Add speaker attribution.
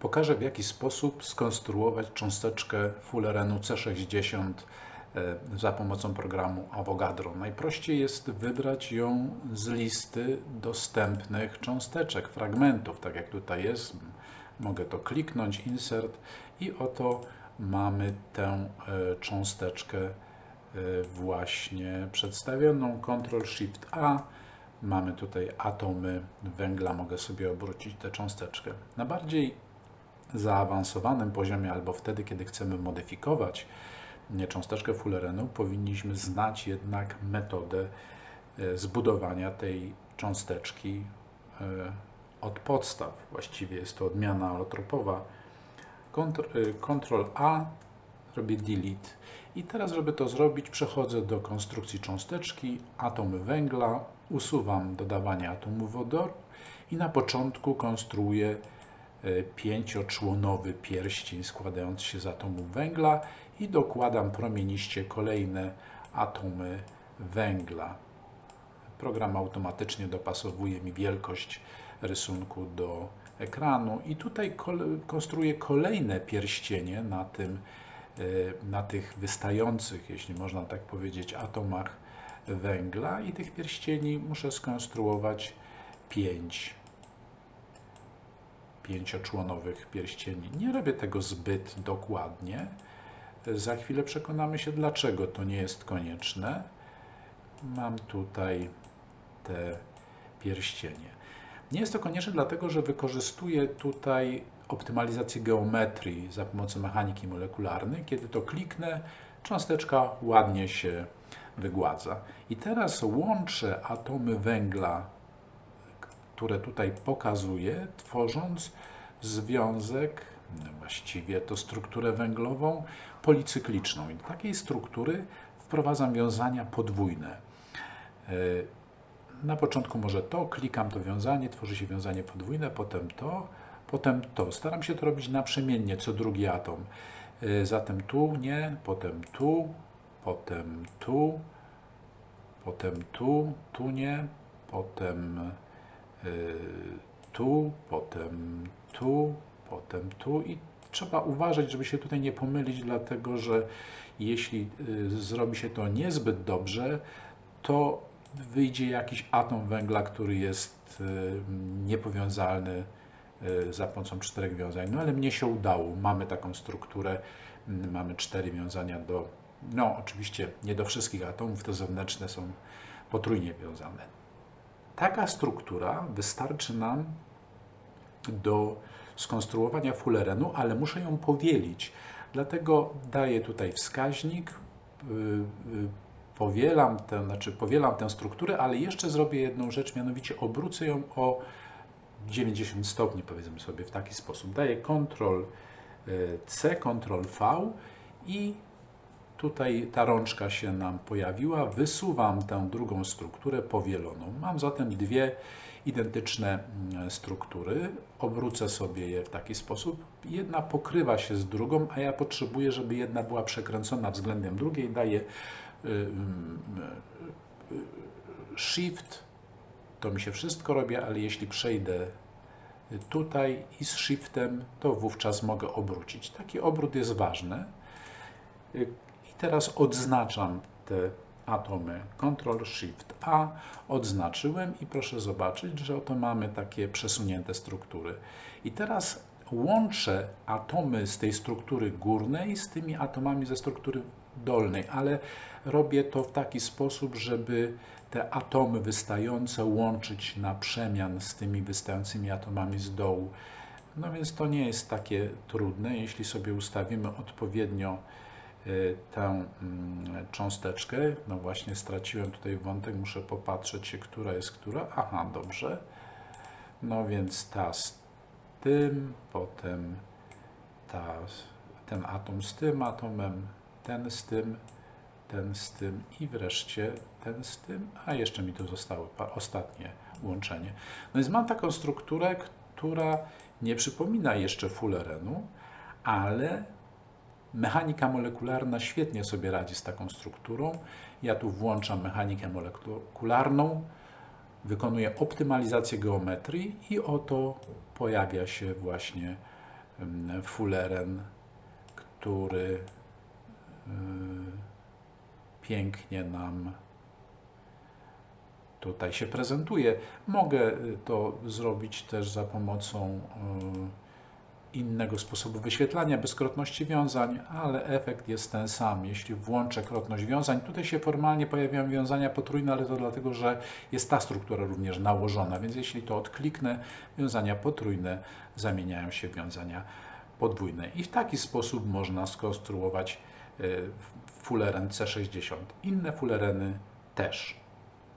Speaker 1: Pokażę w jaki sposób skonstruować cząsteczkę fullerenu C60 e, za pomocą programu Avogadro. Najprościej jest wybrać ją z listy dostępnych cząsteczek, fragmentów, tak jak tutaj jest. Mogę to kliknąć, insert i oto mamy tę e, cząsteczkę e, właśnie przedstawioną. Ctrl Shift A. Mamy tutaj atomy węgla, mogę sobie obrócić tę cząsteczkę. Na bardziej zaawansowanym poziomie, albo wtedy, kiedy chcemy modyfikować cząsteczkę fullerenu, powinniśmy znać jednak metodę e, zbudowania tej cząsteczki e, od podstaw. Właściwie jest to odmiana alotropowa. Ctrl A, robię delete. I teraz, żeby to zrobić, przechodzę do konstrukcji cząsteczki, atomy węgla, usuwam dodawanie atomu wodoru i na początku konstruuję E, pięcioczłonowy pierścień składający się z atomów węgla i dokładam promieniście kolejne atomy węgla. Program automatycznie dopasowuje mi wielkość rysunku do ekranu i tutaj konstruuję kolejne pierścienie na, tym, e, na tych wystających, jeśli można tak powiedzieć, atomach węgla i tych pierścieni muszę skonstruować pięć pięcioczłonowych pierścieni. Nie robię tego zbyt dokładnie. Za chwilę przekonamy się, dlaczego to nie jest konieczne. Mam tutaj te pierścienie. Nie jest to konieczne dlatego, że wykorzystuję tutaj optymalizację geometrii za pomocą mechaniki molekularnej. Kiedy to kliknę, cząsteczka ładnie się wygładza. I teraz łączę atomy węgla które tutaj pokazuję, tworząc związek, właściwie to strukturę węglową policykliczną. I do takiej struktury wprowadzam wiązania podwójne. E, na początku może to, klikam to wiązanie, tworzy się wiązanie podwójne, potem to, potem to. Staram się to robić naprzemiennie, co drugi atom. E, zatem tu nie, potem tu, potem tu, potem tu, tu nie, potem tu, potem tu, potem tu i trzeba uważać, żeby się tutaj nie pomylić, dlatego że jeśli y, zrobi się to niezbyt dobrze, to wyjdzie jakiś atom węgla, który jest y, niepowiązalny za pomocą czterech wiązań. No ale mnie się udało. Mamy taką strukturę, mamy cztery wiązania do, no oczywiście nie do wszystkich atomów, te zewnętrzne są potrójnie wiązane. Taka struktura wystarczy nam do skonstruowania fullerenu, ale muszę ją powielić. Dlatego daję tutaj wskaźnik, y, y, powielam tę, znaczy powielam tę strukturę, ale jeszcze zrobię jedną rzecz, mianowicie obrócę ją o 90 stopni, powiedzmy sobie w taki sposób. Daję Ctrl y, C, Ctrl V i Tutaj ta rączka się nam pojawiła. Wysuwam tę drugą strukturę powieloną. Mam zatem dwie identyczne mm, struktury. Obrócę sobie je w taki sposób. Jedna pokrywa się z drugą, a ja potrzebuję, żeby jedna była przekręcona względem drugiej. Daję y, y, y, Shift, to mi się wszystko robi, ale jeśli przejdę tutaj i z Shiftem, to wówczas mogę obrócić. Taki obrót jest ważny teraz odznaczam te atomy. Ctrl Shift A odznaczyłem i proszę zobaczyć, że oto mamy takie przesunięte struktury. I teraz łączę atomy z tej struktury górnej z tymi atomami ze struktury dolnej, ale robię to w taki sposób, żeby te atomy wystające łączyć na przemian z tymi wystającymi atomami z dołu. No więc to nie jest takie trudne, jeśli sobie ustawimy odpowiednio tę mm, cząsteczkę. No właśnie straciłem tutaj wątek, muszę popatrzeć się, która jest która. Aha, dobrze. No więc ta z tym, potem ta, ten atom z tym atomem, ten z tym, ten z tym i wreszcie ten z tym, a jeszcze mi tu zostało ostatnie łączenie. No więc mam taką strukturę, która nie przypomina jeszcze fullerenu, ale Mechanika molekularna świetnie sobie radzi z taką strukturą. Ja tu włączam mechanikę molekularną, wykonuję optymalizację geometrii i oto pojawia się właśnie fuleren, który pięknie nam tutaj się prezentuje. Mogę y, to zrobić też za pomocą y, innego sposobu wyświetlania bezkrotności wiązań, ale efekt jest ten sam. Jeśli włączę krotność wiązań, tutaj się formalnie pojawiają wiązania potrójne, ale to dlatego, że jest ta struktura również nałożona, więc jeśli to odkliknę, wiązania potrójne zamieniają się w wiązania podwójne. I w taki sposób można skonstruować y, fuleren C60. Inne fulereny też.